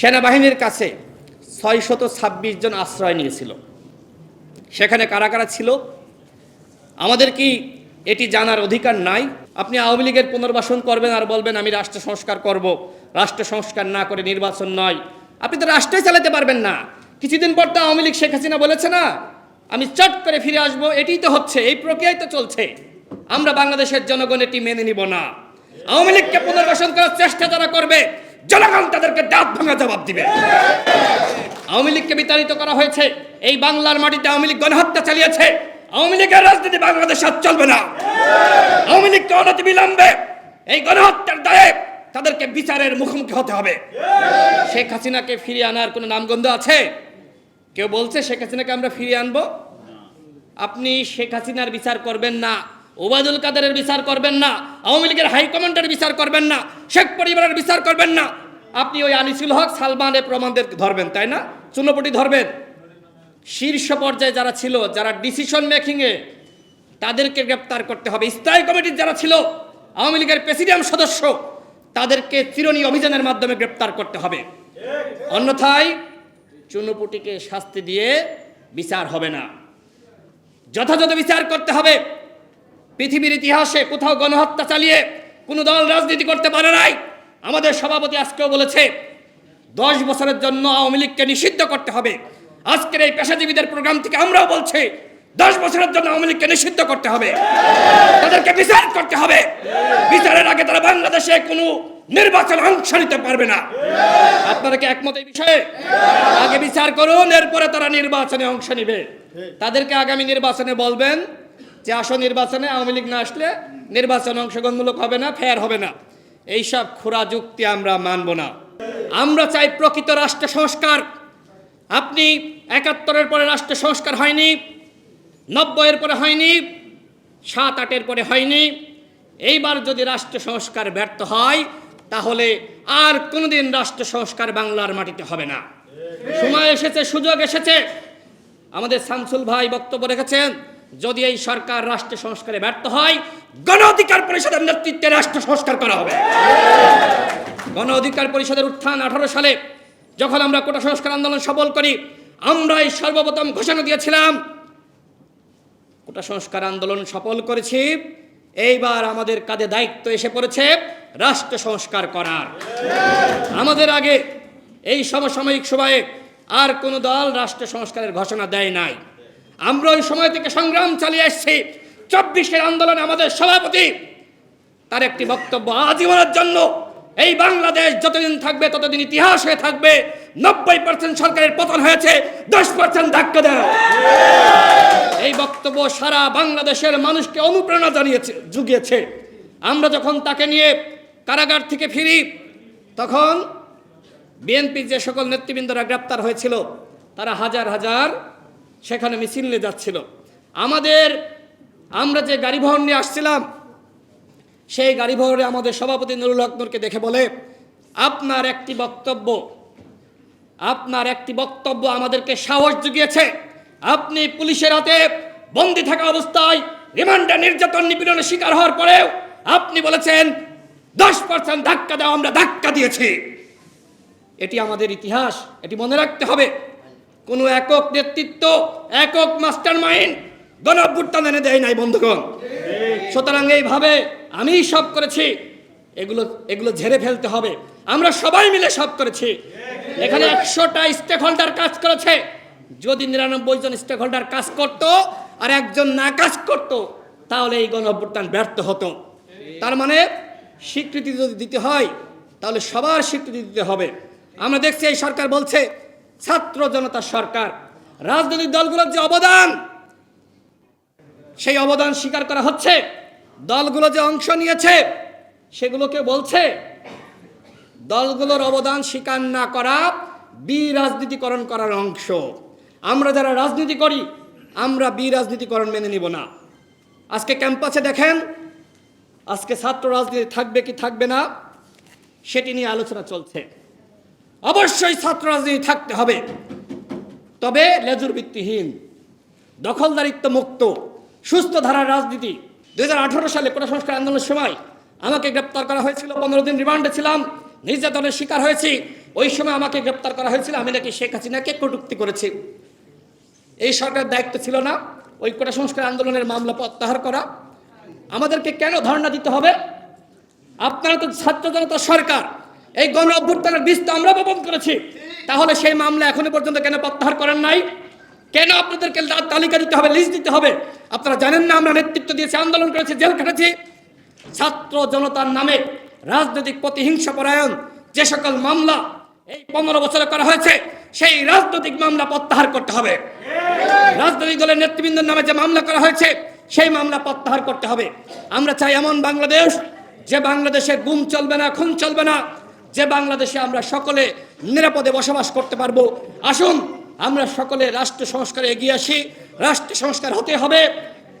সেনাবাহিনীর কাছে ছয়শত ছাব্বিশ জন আশ্রয় নিয়েছিল। সেখানে কারা কারা ছিল? আমাদের কি এটি জানার অধিকার নাই? আপনি আওয়ামী লীগের পুনর্বাসন করবেন আর বলবেন, আমি রাষ্ট্র সংস্কার করব। রাষ্ট্র সংস্কার না করে নির্বাচন নয়। আপনি তো রাষ্ট্রই চালাতে পারবেন না। কিছুদিন পর তো আওয়ামী লীগ শেখ হাসিনা বলেছে না, আমি চট করে ফিরে আসব। এটাই তো হচ্ছে, এই প্রক্রিয়াই তো চলছে। আমরা বাংলাদেশের জনগণ এটি মেনে নিব না। আওয়ামী লীগকে পুনর্বাসন করার চেষ্টা যারা করবে জনগণ তাদেরকে দাঁত ভাঙা জবাব দিবে। আওয়ামী লীগকে বিতাড়িত করা হয়েছে, এই বাংলার মাটিতে আওয়ামী লীগ গণহত্যা চালিয়েছে। আওয়ামী লীগের রাজনীতি বাংলাদেশ আর চলবে না। আওয়ামী লীগকে অনতি বিলম্বে এই গণহত্যার দায়ে তাদেরকে বিচারের মুখোমুখি হতে হবে। শেখ হাসিনাকে ফিরিয়ে আনার কোনো নামগন্ধ আছে? কেউ বলছে শেখ হাসিনাকে আমরা ফিরিয়ে আনব? আপনি শেখ হাসিনার বিচার করবেন না। ওবায়দুল কাদেরের বিচার করবেন না, আওয়ামী লীগের হাইকমান্ডের বিচার করবেন না, শেখ পরিবারের বিচার করবেন না। আপনি ওই আনিসুল হক, সালমানের প্রমাণদের ধরবেন, তাই না? চুনোপটি ধরবেন। শীর্ষ পর্যায়ে যারা ছিল, যারা ডিসিশন মেকিংয়ে তাদেরকে গ্রেপ্তার করতে হবে। স্থায়ী কমিটির যারা ছিল, আওয়ামী লীগের প্রেসিডিয়াম সদস্য, তাদেরকে চিরণী অভিযানের মাধ্যমে গ্রেপ্তার করতে হবে। অন্যথায় চুনুপুটিকে শাস্তি দিয়ে বিচার হবে না। যথাযথ বিচার করতে হবে। পৃথিবীর ইতিহাসে কোথাও গণহত্যা চালিয়ে কোনো দল রাজনীতি করতে পারে নাই। আমাদের সভাপতি আজকেও বলেছে, দশ বছরের জন্য আওয়ামী লীগকে নিষিদ্ধ করতে হবে। আজকের এই পেশাজীবীদের প্রোগ্রাম থেকে আমরাও বলছি, দশ বছরের জন্য আওয়ামী লীগকে নিষিদ্ধ করতে হবে। তাদেরকে বিচার করতে হবে। বিচারের আগে তারা বাংলাদেশে কোনো নির্বাচন অংশ নিতে পারবে না। আপনারা কি একমত এই বিষয়ে? আগে বিচার করুন, এরপরে তারা নির্বাচনে অংশ নিবে। তাদেরকে আগামী নির্বাচনে বলবেন যে আসো নির্বাচনে আওয়ামী লীগ না আসলে নির্বাচন অংশগ্রহণমূলক হবে না ফেয়ার হবে না। এইসব খোরা যুক্তি আমরা মানব না। আমরা চাই প্রকৃত রাষ্ট্র সংস্কার। আপনি একাত্তরের পরে রাষ্ট্র সংস্কার হয়নি, নব্বইয়ের পরে হয়নি, সাত আটের পরে হয়নি। এইবার যদি রাষ্ট্র সংস্কার ব্যর্থ হয়, তাহলে আর কোনোদিন রাষ্ট্র সংস্কার বাংলার মাটিতে হবে না। সময় এসেছে, সুযোগ এসেছে। আমাদের শামসুল ভাই বক্তব্য রেখেছেন যদি এই সরকার রাষ্ট্র সংস্কারে ব্যর্থ হয়, গণ অধিকার পরিষদের নেতৃত্বে রাষ্ট্র সংস্কার করা হবে। গণ অধিকার পরিষদের উত্থান আঠারো সালে যখন আমরা কোটা সংস্কার আন্দোলন সফল করি, আমরাই সর্বপ্রথম ঘোষণা দিয়েছিলাম, কোটা সংস্কার আন্দোলন সফল করেছি, এইবার আমাদের কাঁধে দায়িত্ব এসে পড়েছে রাষ্ট্র সংস্কার করার। আমাদের আগে এই সমসাময়িক সময়ে আর কোনো দল রাষ্ট্র সংস্কারের ঘোষণা দেয় নাই। আমরা ওই সময় থেকে সংগ্রাম চালিয়ে এসেছি। চব্বিশের আন্দোলনে আমাদের সভাপতি, তার একটি বক্তব্য আজীবনের জন্য, এই বাংলাদেশ যতদিন থাকবে, ততদিন ইতিহাস হয়ে থাকবে। নব্বই পার্সেন্ট সরকারের পতন হয়েছে, দশ পার্সেন্ট ধাক্কা দেয় এই বক্তব্য সারা বাংলাদেশের মানুষকে অনুপ্রেরণা জানিয়েছে, জুগিয়েছে। আমরা যখন তাকে নিয়ে কারাগার থেকে ফিরি, তখন বিএনপির যে সকল নেতৃবৃন্দরা গ্রেপ্তার হয়েছিল, তারা হাজার হাজার সেখানে মিছিল নিয়ে যাচ্ছিল। আমাদের আমরা যে গাড়ি বহন নিয়ে আসছিলাম, সেই গাড়ি বহরে আমাদের সভাপতি নুরুল হক নূরকে দেখে বলে, আপনার একটি বক্তব্য, আপনার একটি বক্তব্য আমাদেরকে সাহস জুগিয়েছে। আপনি পুলিশের হাতে বন্দি থাকা অবস্থায় রিমান্ডে নির্যাতন নিপীড়নের শিকার হওয়ার পরেও আপনি বলেছেন, দশ পার্সেন্ট ধাক্কা দেওয়া আমরা ধাক্কা দিয়েছি। এটি আমাদের ইতিহাস, এটি মনে রাখতে হবে। কোনো একক নেতৃত্ব, একক মাস্টার মাইন্ড গণঅভ্যুত্থান এনে দেয় নাই, বন্ধুগণ। সুতরাং এইভাবে আমি সব করেছি, এগুলো এগুলো ঝেড়ে ফেলতে হবে। আমরা সবাই মিলে সব করেছি। এখানে একশোটা স্টেক হোল্ডার কাজ করেছে। যদি নিরানব্বই জন স্টেক হোল্ডার কাজ করত আর একজন না কাজ করত, তাহলে এই গণঅভ্যুত্থান ব্যর্থ হতো। তার মানে স্বীকৃতি যদি দিতে হয়, তাহলে সবার স্বীকৃতি দিতে হবে। আমরা দেখছি এই সরকার বলছে ছাত্র জনতার সরকার, রাজনৈতিক দলগুলোর যে অবদান, সেই অবদান স্বীকার করা হচ্ছে। দলগুলো যে অংশ নিয়েছে, সেগুলোকে বলছে, দলগুলোর অবদান স্বীকার না করা বিরাজনীতিকরণ করার অংশ। আমরা যারা রাজনীতি করি, আমরা বিরাজনীতিকরণ মেনে নিব না। আজকে ক্যাম্পাসে দেখেন, আজকে ছাত্র রাজনীতি থাকবে কি থাকবে না, সেটি নিয়ে আলোচনা চলছে। অবশ্যই ছাত্র রাজনীতি থাকতে হবে। তবে লেজুর ভিত্তিহীন দখলদারিত্ব মুক্ত, সুস্থ ধারার রাজনীতি। দু হাজার আঠারো সালে কোটা সংস্কার আন্দোলনের সময় আমাকে গ্রেপ্তার করা হয়েছিল, পনেরো দিন রিমান্ডে ছিলাম, নির্যাতনের শিকার হয়েছি। ওই সময় আমাকে গ্রেপ্তার করা হয়েছিল, আমি নাকি শেখ হাসিনাকে কটুক্তি করেছি। এই সরকারের দায়িত্ব ছিল না, ওই কোটা সংস্কার আন্দোলনের মামলা প্রত্যাহার করা। আমাদেরকে কেন ধর্ণা দিতে হবে? আপনারা তো ছাত্র জনতা সরকার এই গণ অভ্যুত্থানের বীজ তো আমরা বপন করেছি। তাহলে সেই মামলা এখনও পর্যন্ত কেন প্রত্যাহার করেন নাই? কেন আপনাদেরকে তালিকা দিতে হবে লিস্ট দিতে হবে? আপনারা জানেন না, আমরা নেতৃত্ব দিয়েছি, আন্দোলন করেছি, জেল খেটেছি। ছাত্র জনতার নামে রাজনৈতিক প্রতিহিংসা পরায়ণ যে সকল মামলা এই পনেরো বছরে করা হয়েছে, সেই রাজনৈতিক মামলা প্রত্যাহার করতে হবে। রাজনৈতিক দলের নেতৃবৃন্দের নামে যে মামলা করা হয়েছে, সেই মামলা প্রত্যাহার করতে হবে। আমরা চাই এমন বাংলাদেশ যে বাংলাদেশে গুম চলবে না, খুন চলবে না। যে বাংলাদেশে আমরা সকলে নিরাপদে বসবাস করতে পারব, আসুন আমরা সকলে রাষ্ট্র সংস্কারে এগিয়ে আসি। রাষ্ট্র সংস্কার হতে হবে।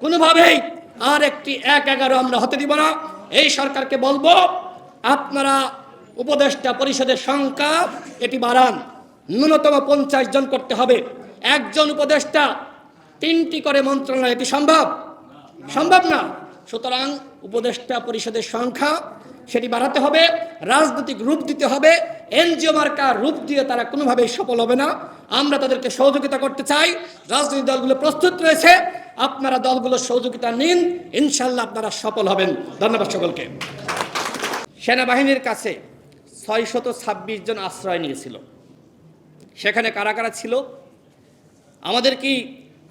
কোনোভাবেই আর একটি এক এগারো আমরা হতে দিব না। এই সরকারকে বলব, আপনারা উপদেষ্টা পরিষদের সংখ্যা এটি বাড়ান। ন্যূনতম পঞ্চাশ জন করতে হবে। একজন উপদেষ্টা তিনটি করে মন্ত্রণালয়, এটি সম্ভব? সম্ভব না। সুতরাং উপদেষ্টা পরিষদের সংখ্যা সেটি বাড়াতে হবে, রাজনৈতিক রূপ দিতে হবে, এনজিও মার্কা রূপ দিয়ে তারা কোনোভাবেই সফল হবে না। আমরা তাদেরকে সহযোগিতা করতে চাই, রাজনৈতিক দলগুলো প্রস্তুত রয়েছে, আপনারা দলগুলোর সহযোগিতা নিন ইনশাল্লাহ আপনারা সফল হবেন। ধন্যবাদ সকলকে। সেনাবাহিনীর কাছে ছয়শত ছাব্বিশ জন আশ্রয় নিয়েছিল। সেখানে কারা কারা ছিল? আমাদের কি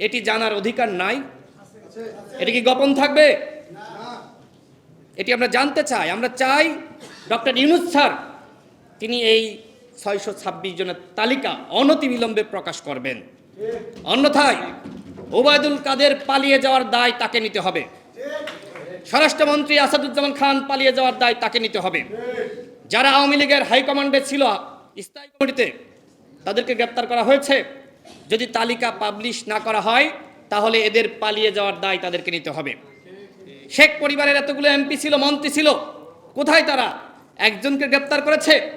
এটি জানার অধিকার নাই? এটি কি গোপন থাকবে? এটি আমরা জানতে চাই। আমরা চাই ডক্টর ইউনুস স্যার, তিনি এই ছয়শো ছাব্বিশ জনের তালিকা অনতিবিলম্বে প্রকাশ করবেন। অন্যথায় ওবায়দুল কাদের পালিয়ে যাওয়ার দায় তাকে নিতে হবে। স্বরাষ্ট্রমন্ত্রী আসাদুজ্জামান খান পালিয়ে যাওয়ার দায় তাকে নিতে হবে। যারা আওয়ামী লীগের হাইকমান্ডে ছিল, স্থায়ী কমিটিতে তাদেরকে গ্রেপ্তার করা হয়েছে। যদি তালিকা পাবলিশ না করা হয়, তাহলে এদের পালিয়ে যাওয়ার দায় তাদেরকে নিতে হবে। শেখ পরিবারের এতগুলো এমপি ছিল, মন্ত্রী ছিল, কোথায় তারা? একজনকে গ্রেপ্তার করেছে।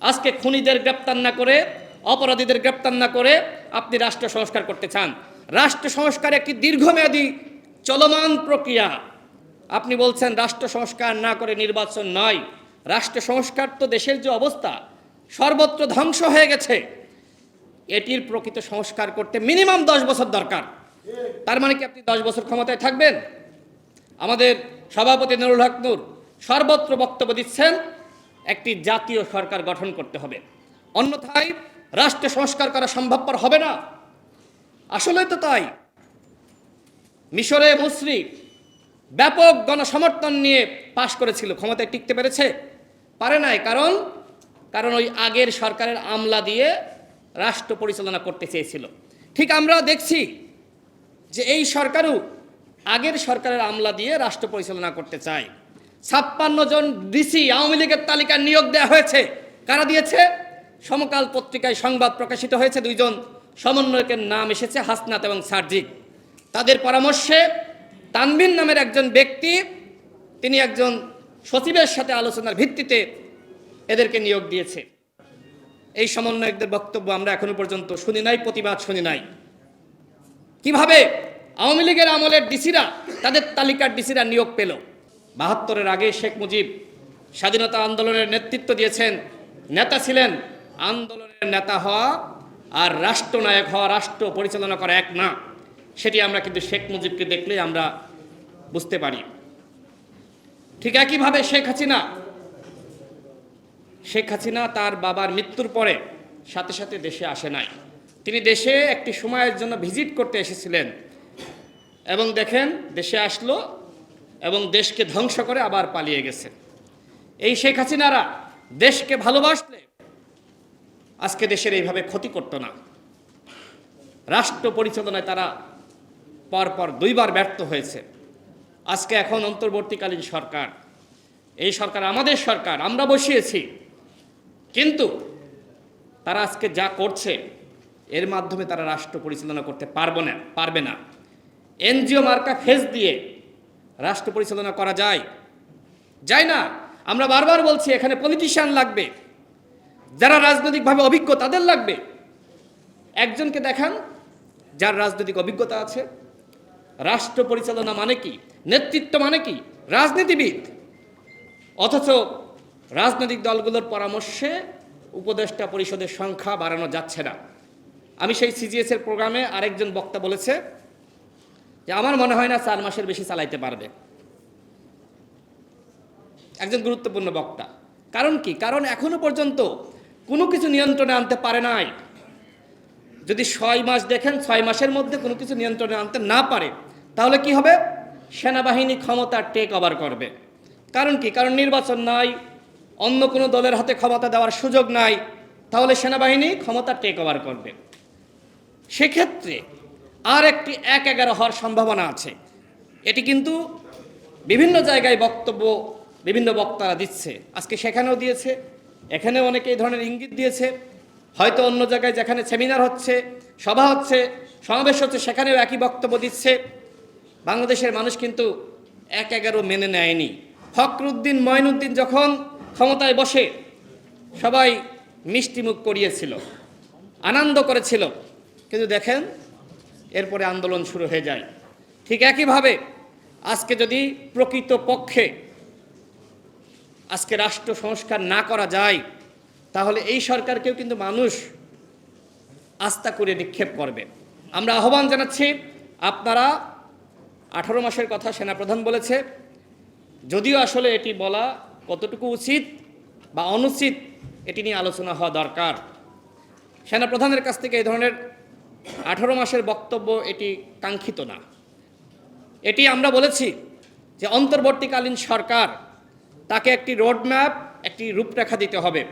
আজকে খুনিদের গ্রেপ্তার না করে, অপরাধীদের গ্রেপ্তার না করে আপনি রাষ্ট্র সংস্কার করতে চান। রাষ্ট্র সংস্কার একটি দীর্ঘমেয়াদী চলমান প্রক্রিয়া। আপনি বলছেন রাষ্ট্র সংস্কার না করে নির্বাচন নয়। রাষ্ট্র সংস্কার তো দেশের যে অবস্থা, সর্বত্র ধ্বংস হয়ে গেছে। এটির প্রকৃত সংস্কার করতে মিনিমাম দশ বছর দরকার। তার মানে কি আপনি দশ বছর ক্ষমতায় থাকবেন? আমাদের সভাপতি নুরুল হক নূর সর্বত্র বক্তব্য দিচ্ছেন, একটি জাতীয় সরকার গঠন করতে হবে। অন্যথায় রাষ্ট্র সংস্কার করা সম্ভবপর হবে না। আসলে তো তাই। মিশরে মুসরি ব্যাপক গণসমর্থন নিয়ে পাশ করেছিল, ক্ষমতায় টিকতে পেরেছে? পারে নাই, কারণ কারণ ওই আগের সরকারের আমলা দিয়ে রাষ্ট্র পরিচালনা করতে চেয়েছিল। ঠিক আমরা দেখছি যে এই সরকারও আগের সরকারের আমলা দিয়ে রাষ্ট্র পরিচালনা করতে চায়। ছাপ্পান্ন জন ডিসি আওয়ামী লীগের তালিকা নিয়োগ দেওয়া হয়েছে। কারা দিয়েছে? সমকাল পত্রিকায় সংবাদ প্রকাশিত হয়েছে, দুইজন সমন্বয়কের নাম এসেছে, হাসনাত এবং সার্জিক। তাদের পরামর্শে তানবিন নামের একজন ব্যক্তি, তিনি একজন সচিবের সাথে আলোচনার ভিত্তিতে এদেরকে নিয়োগ দিয়েছে। এই সমন্বয়কদের বক্তব্য আমরা এখনও পর্যন্ত শুনি নাই, প্রতিবাদ শুনি নাই। কীভাবে আওয়ামী লীগের আমলের ডিসিরা, তাদের তালিকার ডিসিরা নিয়োগ পেল। বাহাত্তরের আগে শেখ মুজিব স্বাধীনতা আন্দোলনের নেতৃত্ব দিয়েছেন, নেতা ছিলেন, আন্দোলনের নেতা হওয়া আর রাষ্ট্রনায়ক হওয়া, রাষ্ট্র পরিচালনা করা এক না। সেটি আমরা কিন্তু শেখ মুজিবকে দেখলেই আমরা বুঝতে পারি। ঠিক একইভাবে শেখ হাসিনা শেখ হাসিনা তার বাবার মৃত্যুর পরে সাথে সাথে দেশে আসে নাই। তিনি দেশে একটি সময়ের জন্য ভিজিট করতে এসেছিলেন। এবং দেখেন, দেশে আসলো এবং দেশকে ধ্বংস করে আবার পালিয়ে গেছে। এই শেখ হাসিনারা দেশকে ভালোবাসলে আজকে দেশের এইভাবে ক্ষতি করতো না। রাষ্ট্র পরিচালনায় তারা পরপর দুইবার ব্যর্থ হয়েছে। আজকে এখন অন্তর্বর্তীকালীন সরকার। এই সরকার আমাদের সরকার, আমরা বসিয়েছি। কিন্তু তারা আজকে যা করছে, এর মাধ্যমে তারা রাষ্ট্র পরিচালনা করতে পারবে না পারবে না। এনজিও মার্কা ফেস দিয়ে রাষ্ট্র পরিচালনা করা যায়। যায় না। আমরা বারবার বলছি, এখানে পলিটিশিয়ান লাগবে। যারা রাজনৈতিকভাবে অভিজ্ঞ, তাদের লাগবে। একজনকে দেখান, যার রাজনৈতিক অভিজ্ঞতা আছে। রাষ্ট্র পরিচালনা মানে কি? নেতৃত্ব মানে কি? রাজনীতিবিদ। অথচ রাজনৈতিক দলগুলোর পরামর্শে উপদেষ্টা পরিষদের সংখ্যা বাড়ানো যাচ্ছে না। আমি সেই সিজিএসের প্রোগ্রামে আরেকজন বক্তা বলেছে যে আমার মনে হয় না চার মাসের বেশি চালাইতে পারবে। একজন গুরুত্বপূর্ণ বক্তা। কারণ কি? কারণ এখনও পর্যন্ত কোনো কিছু নিয়ন্ত্রণে আনতে পারে নাই। যদি ছয় মাস দেখেন, ছয় মাসের মধ্যে কোনো কিছু নিয়ন্ত্রণে আনতে না পারে, তাহলে কি হবে? সেনাবাহিনী ক্ষমতা টেক ওভার করবে। কারণ কি? কারণ নির্বাচন নাই, অন্য কোনো দলের হাতে ক্ষমতা দেওয়ার সুযোগ নাই, তাহলে সেনাবাহিনী ক্ষমতা টেক ওভার করবে। সেক্ষেত্রে আর একটি এক এগারো হওয়ার সম্ভাবনা আছে। এটি কিন্তু বিভিন্ন জায়গায় বক্তব্য বিভিন্ন বক্তারা দিচ্ছে। আজকে সেখানেও দিয়েছে, এখানেও অনেকে এই ধরনের ইঙ্গিত দিয়েছে। হয়তো অন্য জায়গায় যেখানে সেমিনার হচ্ছে, সভা হচ্ছে, সমাবেশ হচ্ছে, সেখানেও একই বক্তব্য দিচ্ছে। বাংলাদেশের মানুষ কিন্তু এক এগারো মেনে নেয়নি। ফখরুদ্দিন ময়নুদ্দিন যখন ক্ষমতায় বসে, সবাই মিষ্টিমুখ করিয়েছিল, আনন্দ করেছিল। কিন্তু দেখেন এরপরে আন্দোলন শুরু হয়ে যায়। ঠিক একইভাবে আজকে যদি প্রকৃত পক্ষে আজকে রাষ্ট্র সংস্কার না করা যায়, তাহলে এই সরকারকেও কিন্তু মানুষ আস্থা করে নিক্ষেপ করবে। আমরা আহ্বান জানাচ্ছি, আপনারা আঠারো মাসের কথা সেনাপ্রধান বলেছে, যদিও আসলে এটি বলা কতটুকু উচিত বা অনুচিত, এটি নিয়ে আলোচনা হওয়া দরকার। সেনাপ্রধানের কাছ থেকে এই ধরনের আঠারো মাসের বক্তব্য এটি কাঙ্ক্ষিত না। এটি আমরা বলেছি যে অন্তর্বর্তীকালীন সরকার তাকে একটি রোডম্যাপ একটি রূপরেখা দিতে হবে।